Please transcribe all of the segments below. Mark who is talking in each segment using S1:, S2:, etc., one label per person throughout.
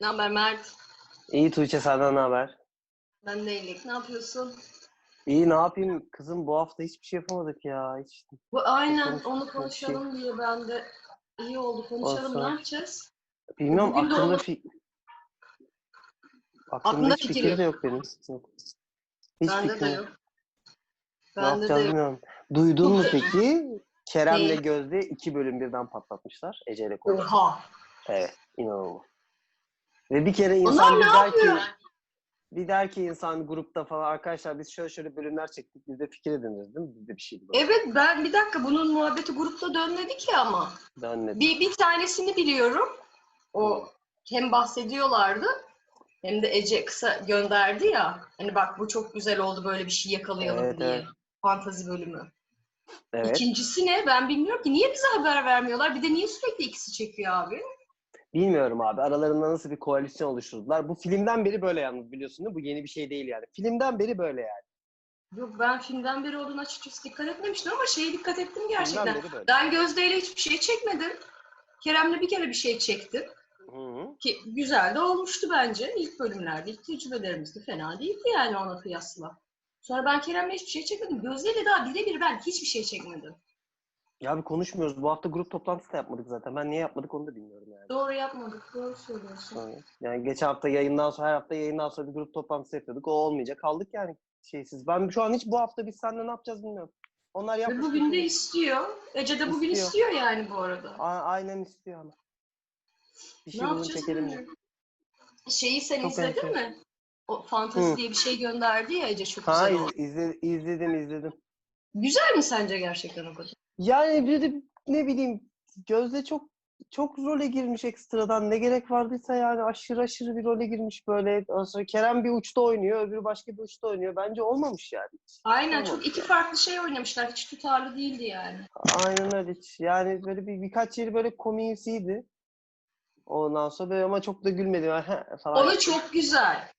S1: Ne haber Mert?
S2: İyi Tuğçe senden ne haber?
S1: Ben de iyilik. Ne yapıyorsun?
S2: İyi ne yapayım kızım bu hafta hiçbir şey yapamadık ya. Hiç.
S1: Bu aynen
S2: Konuş-
S1: onu konuşalım diye ben de iyi oldu. Konuşalım
S2: Olsun.
S1: ne yapacağız?
S2: Bilmiyorum
S1: Bugün
S2: aklımda fi... Aklımda, hiç
S1: fikir
S2: fikir de yok benim. Hiç
S1: Bende
S2: fikrim
S1: de
S2: yok.
S1: Bende de
S2: yapacağız
S1: yok.
S2: bilmiyorum. Duydun mu peki? Kerem'le? Gözde iki bölüm birden patlatmışlar. Ece ile konuşuyor.
S1: Oha.
S2: Evet, inanılmaz. Ve bir kere
S1: Onlar
S2: insan
S1: ne
S2: bir der ki? Bir der ki insan grupta falan arkadaşlar biz şöyle şöyle bölümler çektik biz de fikir ediniriz değil mi? Bizde bir şey.
S1: Evet ben bir dakika bunun muhabbeti grupta dönmedi ki ama.
S2: Dönmedi.
S1: Bir, bir tanesini biliyorum. O hem bahsediyorlardı hem de Ece kısa gönderdi ya. Hani bak bu çok güzel oldu böyle bir şey yakalayalım
S2: Evet,
S1: diye.
S2: evet.
S1: Fantazi bölümü.
S2: Evet.
S1: İkincisi ne? Ben bilmiyorum ki. Niye bize haber vermiyorlar? Bir de niye sürekli ikisi çekiyor abi?
S2: Bilmiyorum abi. Aralarında nasıl bir koalisyon oluşturdular. Bu filmden beri böyle yalnız biliyorsun değil mi? Bu yeni bir şey değil yani. Filmden beri böyle yani.
S1: Yok ben filmden beri olduğunu açıkçası dikkat etmemiştim ama şeye dikkat ettim gerçekten.
S2: Filmden beri böyle.
S1: Ben Gözde ile hiçbir şey çekmedim. Kerem'le bir kere bir şey çektim.
S2: Hı hı.
S1: Ki güzel de olmuştu bence. İlk bölümlerde, ilk tecrübelerimiz de fena değildi yani ona kıyasla. Sonra ben Kerem'le hiçbir şey çekmedim. Gözde ile daha birebir ben hiçbir şey çekmedim.
S2: Ya bir konuşmuyoruz. Bu hafta grup toplantısı da yapmadık zaten. Ben niye yapmadık onu da bilmiyorum yani.
S1: Doğru yapmadık. Doğru söylüyorsun.
S2: Yani- Yani geçen hafta yayından sonra her hafta yayından sonra bir grup toplantısı yapıyorduk. O olmayacak. Kaldık yani şeysiz. Ben şu an hiç bu hafta biz seninle ne yapacağız bilmiyorum. Onlar yapmış.
S1: bugün de istiyor. Ece de bugün
S2: İstiyor.
S1: istiyor yani bu arada.
S2: A- aynen istiyor ama. Bir şey
S1: ne yapacağız
S2: çekelim.
S1: bilmiyorum. Şeyi sen
S2: Çok
S1: izledin
S2: enteresan.
S1: mi? O fantezi
S2: Hı.
S1: diye bir şey gönderdi ya Ece çok
S2: Ha
S1: güzel oldu.
S2: iz- izle- izledim izledim.
S1: Güzel mi sence gerçekten o kadar?
S2: Yani bir de ne bileyim Gözde çok çok role girmiş ekstradan. Ne gerek vardıysa yani aşırı aşırı bir role girmiş böyle. Sonra Kerem bir uçta oynuyor, öbürü başka bir uçta oynuyor. Bence olmamış yani.
S1: Aynen
S2: Tamam.
S1: çok iki farklı şey oynamışlar. Hiç tutarlı değildi yani.
S2: Aynen öyle. Yani böyle bir birkaç yeri böyle komiğisiydi. Ondan sonra böyle ama çok da gülmedim. Falan.
S1: Konu çok güzel.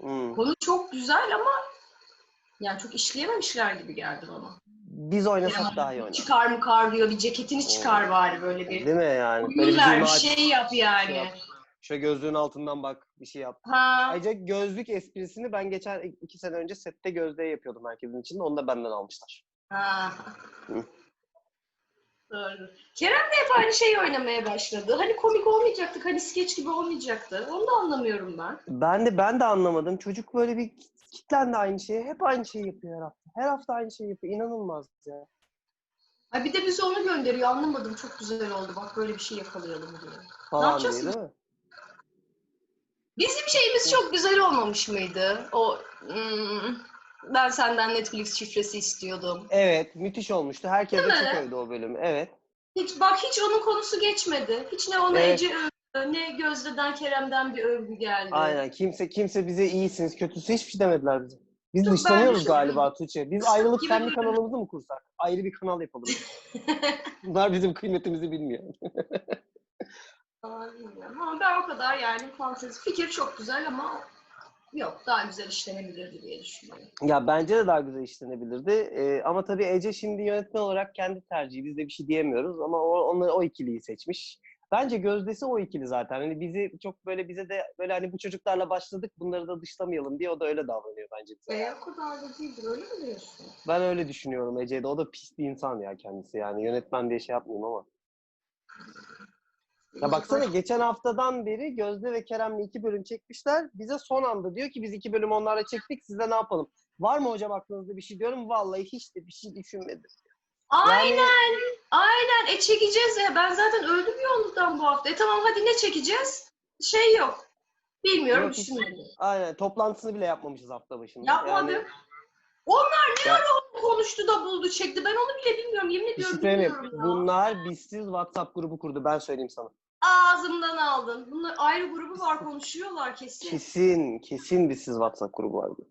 S2: Hmm.
S1: Konu çok güzel ama yani çok işleyememişler gibi geldi bana.
S2: Biz oynasak
S1: Yani
S2: daha iyi oynar.
S1: Çıkar mı kar diyor bir ceketini çıkar bari böyle bir.
S2: Değil mi yani? Böyle bir
S1: şey yap yani.
S2: yap. Şöyle gözlüğün altından bak bir şey yap.
S1: Ha.
S2: Ayrıca gözlük esprisini ben geçen iki sene önce sette Gözde'ye yapıyordum herkesin içinde. Onu da benden almışlar.
S1: ha. Doğru. Kerem de hep aynı şeyi oynamaya başladı. Hani komik olmayacaktık, hani skeç gibi olmayacaktı. Onu da anlamıyorum ben.
S2: Ben de ben de anlamadım. Çocuk böyle bir kitlendi aynı şeyi. Hep aynı şeyi yapıyor her hafta. Her hafta aynı şeyi yapıyor. İnanılmaz ya.
S1: Ha bir de bize onu gönderiyor. Anlamadım. Çok güzel oldu. Bak böyle bir şey yakalayalım diyor.
S2: Falan
S1: yapacağız
S2: diye değil mi?
S1: Bizim şeyimiz çok güzel olmamış mıydı? O hmm, ben senden Netflix şifresi istiyordum.
S2: Evet, müthiş olmuştu. Herkes de çok övdü o bölümü. Evet.
S1: Hiç bak hiç onun konusu geçmedi. Hiç ne ona
S2: Evet.
S1: Ece övdü, ne Gözde'den Kerem'den bir övgü geldi.
S2: Aynen. Kimse kimse bize iyisiniz, kötüsü hiçbir şey demediler bize. Biz
S1: Çok
S2: dışlanıyoruz galiba Tuğçe. Biz
S1: Kısık
S2: ayrılıp
S1: gibi
S2: kendi
S1: böyle.
S2: kanalımızı mı kursak? Ayrı bir kanal yapalım. Bunlar bizim kıymetimizi bilmiyor.
S1: Bilmiyorum. Ama ben o kadar yani fantezi. Fikir çok güzel ama yok daha güzel işlenebilirdi diye düşünüyorum.
S2: Ya bence de daha güzel işlenebilirdi. Ee, ama tabii Ece şimdi yönetmen olarak kendi tercihi. Biz de bir şey diyemiyoruz ama o, onlar o ikiliyi seçmiş. Bence gözdesi o ikili zaten. Hani bizi çok böyle bize de böyle hani bu çocuklarla başladık bunları da dışlamayalım diye o da öyle davranıyor bence bize.
S1: O kadar da değildir öyle mi diyorsun?
S2: Ben öyle düşünüyorum Ece'de. O da pis bir insan ya kendisi yani. Yönetmen diye şey yapmayayım ama. Ya baksana geçen haftadan beri Gözde ve Kerem'le iki bölüm çekmişler. Bize son anda diyor ki biz iki bölüm onlarla çektik size ne yapalım? Var mı hocam aklınızda bir şey diyorum. Vallahi hiç de bir şey düşünmedim.
S1: Aynen,
S2: Yani
S1: aynen. E çekeceğiz ya. Ben zaten öldüm yoğunluktan bu hafta. E tamam hadi ne çekeceğiz? Şey yok. Bilmiyorum
S2: Yok,
S1: düşünmedim.
S2: aynen toplantısını bile yapmamışız hafta başında.
S1: Yapmadım.
S2: Yani,
S1: Onlar ne
S2: Ya-
S1: ara onu konuştu da buldu çekti. Ben onu bile bilmiyorum. Yemin
S2: şey
S1: ediyorum
S2: söyleyeyim
S1: bilmiyorum
S2: mi?
S1: ya.
S2: Bunlar bizsiz WhatsApp grubu kurdu ben söyleyeyim sana.
S1: Ağzımdan aldın. Bunlar ayrı grubu var konuşuyorlar kesin.
S2: Kesin, kesin bizsiz WhatsApp grubu vardı.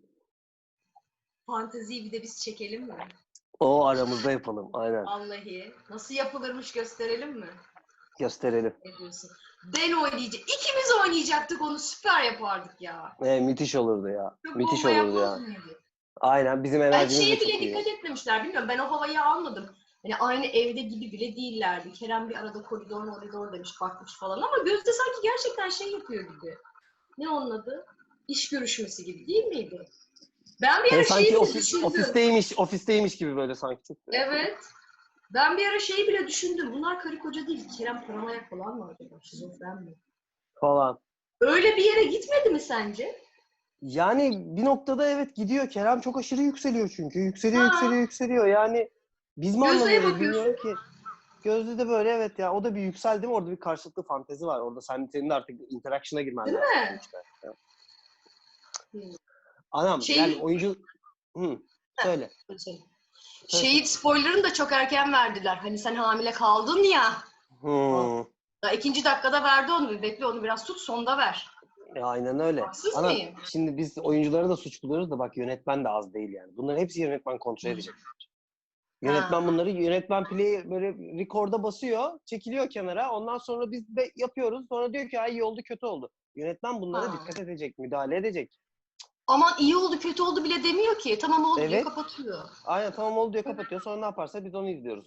S1: Fanteziyi bir de biz çekelim mi?
S2: O aramızda yapalım aynen.
S1: Vallahi. Nasıl yapılırmış gösterelim mi?
S2: Gösterelim.
S1: Ne diyorsun? Ben oynayacağım. İkimiz oynayacaktık onu süper yapardık ya.
S2: Ee, müthiş olurdu ya.
S1: Çok
S2: müthiş
S1: bomba
S2: olurdu ya.
S1: mıydı?
S2: Aynen bizim
S1: Ben
S2: enerjimiz de
S1: şeye bile
S2: iyi.
S1: dikkat etmemişler bilmiyorum. Ben o havayı almadım. Hani aynı evde gibi bile değillerdi. Kerem bir arada koridor koridor demiş bakmış falan ama Gözde sanki gerçekten şey yapıyor gibi. Ne onun adı? İş görüşmesi gibi değil miydi? Ben bir ara şeyi
S2: sanki
S1: bile
S2: ofis,
S1: düşündüm.
S2: ofisteymiş, ofisteymiş gibi böyle sanki. Çok
S1: Evet. Ben bir ara şeyi bile düşündüm. Bunlar karı koca değil. Kerem paranoyak falan mı acaba? Şizofren mi?
S2: Falan.
S1: Öyle bir yere gitmedi mi sence?
S2: Yani bir noktada evet gidiyor. Kerem çok aşırı yükseliyor çünkü. Yükseliyor,
S1: Ha.
S2: yükseliyor, yükseliyor. Yani biz mi
S1: Gözde'ye
S2: anlamıyoruz ki. Gözde de böyle evet ya. O da bir yükseldi mi orada bir karşılıklı fantezi var. Orada sen, senin de artık interaction'a girmen
S1: Değil
S2: lazım.
S1: mi?
S2: işte. Ya.
S1: Hmm.
S2: Anam
S1: Şey-
S2: yani oyuncu... Hı, söyle.
S1: Şeyi spoilerını da çok erken verdiler. Hani sen hamile kaldın ya.
S2: Hı.
S1: Daha ikinci dakikada verdi onu. Bekle onu biraz tut sonda ver.
S2: Ya aynen öyle.
S1: Haksız
S2: Ana,
S1: mıyım?
S2: şimdi biz oyuncuları da suç buluyoruz da bak yönetmen de az değil yani. Bunların hepsi yönetmen kontrol edecek. Yönetmen
S1: Ha.
S2: bunları yönetmen play böyle record'a basıyor, çekiliyor kenara. Ondan sonra biz de yapıyoruz. Sonra diyor ki ay iyi oldu, kötü oldu. Yönetmen bunlara
S1: Ha.
S2: dikkat edecek, müdahale edecek.
S1: Aman iyi oldu kötü oldu bile demiyor ki. Tamam oldu diyor
S2: Evet.
S1: kapatıyor.
S2: Aynen tamam oldu diyor kapatıyor. Sonra ne yaparsa biz onu izliyoruz.